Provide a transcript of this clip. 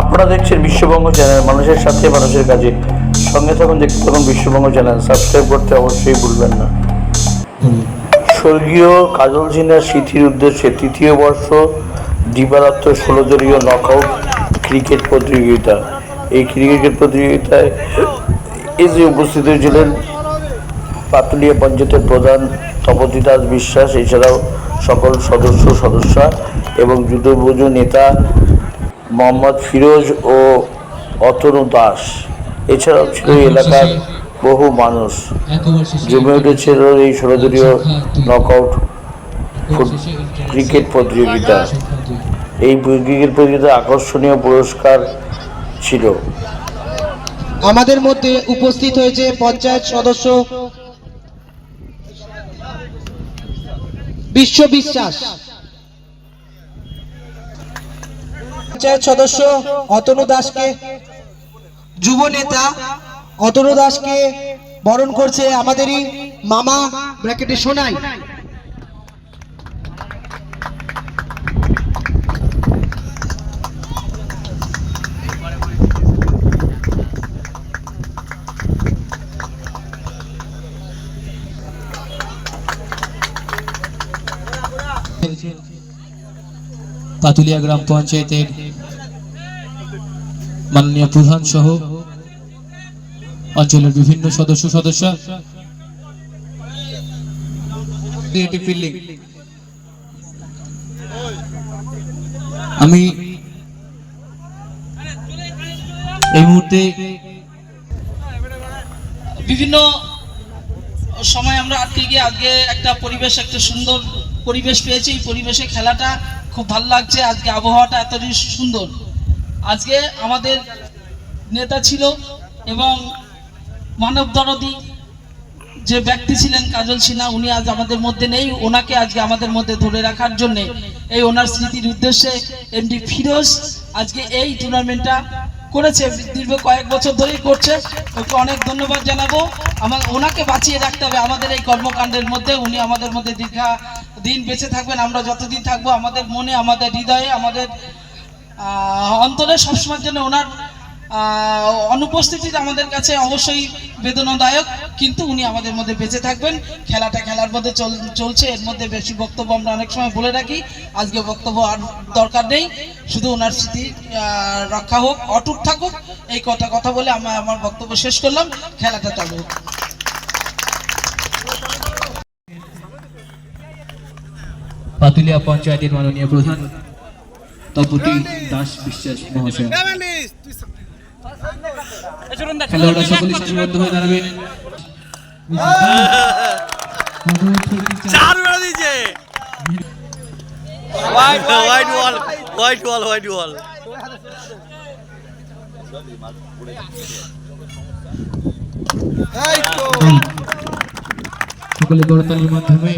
আপনারা দেখছেন বিশ্ববঙ্গ চ্যানেল, মানুষের সাথে মানুষের কাজে। সঙ্গে থাকুন, দেখতে থাকুন বিশ্ববঙ্গ চ্যানেল। সাবস্ক্রাইব করতে অবশ্যই ভুলবেন না। স্বর্গীয় কাজল সিনহার স্মৃতির উদ্দেশ্যে তৃতীয় বর্ষ দিবারাত্র ষোলো দলীয় নকআউট ক্রিকেট প্রতিযোগিতা। এই ক্রিকেট প্রতিযোগিতায় এই যে উপস্থিত হয়েছিলেন পাতুলিয়া পঞ্চায়েতের প্রধান তপতি দাস বিশ্বাস, এছাড়াও সকল সদস্য, সদস্যা এবং যুদ্ধবজু নেতা মোহাম্মদ ফিরোজ ও অতনু দাস। এছাড়াও ছিল এই এলাকার বহু মানুষ। জমে উঠেছিল এই ষোলোদলীয় নকআউট ফুট- ক্রিকেট প্রতিযোগিতা। এই ক্রিকেট প্রতিযোগিতা আকর্ষণীয় পুরস্কার ছিল। আমাদের মধ্যে উপস্থিত হয়েছে পঞ্চায়েত সদস্য বিশ্ব বিশ্বাস পঞ্চায়েত সদস্য অতনু দাসকে যুব নেতা অতনু দাসকে বরণ করছে আমাদেরই মামা ব্র্যাকেটে শোনাই পাতুলিয়া গ্রাম পঞ্চায়েতের মাননীয় প্রধান সহ অঞ্চলের বিভিন্ন সদস্য সদস্য। ফিল্ডিং আমি এই মুহূর্তে বিভিন্ন সময় আমরা আটকে গিয়ে আজকে একটা পরিবেশ একটা সুন্দর পরিবেশ পেয়েছি। এই পরিবেশে খেলাটা খুব ভালো লাগছে। আজকে আবহাওয়াটা এতটাই সুন্দর। আজকে আমাদের নেতা ছিল এবং মানব দরদি যে ব্যক্তি ছিলেন কাজল সিনহা, উনি আজ আমাদের মধ্যে নেই। ওনাকে আজকে আমাদের মধ্যে ধরে রাখার জন্য এই ওনার স্মৃতির উদ্দেশ্যে এমডি ফিরোজ আজকে এই টুর্নামেন্টটা করেছে। দীর্ঘ কয়েক বছর ধরেই করছে। ওকে অনেক ধন্যবাদ জানাব। আমার ওনাকে বাঁচিয়ে রাখতে হবে আমাদের এই কর্মকাণ্ডের মধ্যে। উনি আমাদের মধ্যে দীর্ঘা দিন বেঁচে থাকবেন আমরা যতদিন থাকব আমাদের মনে আমাদের হৃদয়ে আমাদের অন্তরে সবসময়ের জন্য ওনার আহ, অনুপস্থিতিটা আমাদের কাছে অবশ্যই বেদনাদায়ক কিন্তু উনি আমাদের মধ্যে বেঁচে থাকবেন। খেলাটা খেলার মধ্যে চল- চলছে এর মধ্যে বেশি বক্তব্য আমরা অনেক সময় বলে রাখি। আজকে বক্তব্য আর দরকার নেই শুধু ওনার স্মৃতি রক্ষা হোক অটুট থাকুক এই কথা কথা বলে আমি আমার বক্তব্য শেষ করলাম। খেলাটা চালু হোক। পাতুলিয়া পঞ্চায়েতের মাননীয় প্রধান তপতি দাস বিশ্বাস মহাশয়। খেলোয়াড়রা সকলেই সারিবদ্ধ হয়ে দাঁড়াবেন। চার মেরে দিয়েছে। White white wall white wall white wall সকলে করতালির মাধ্যমে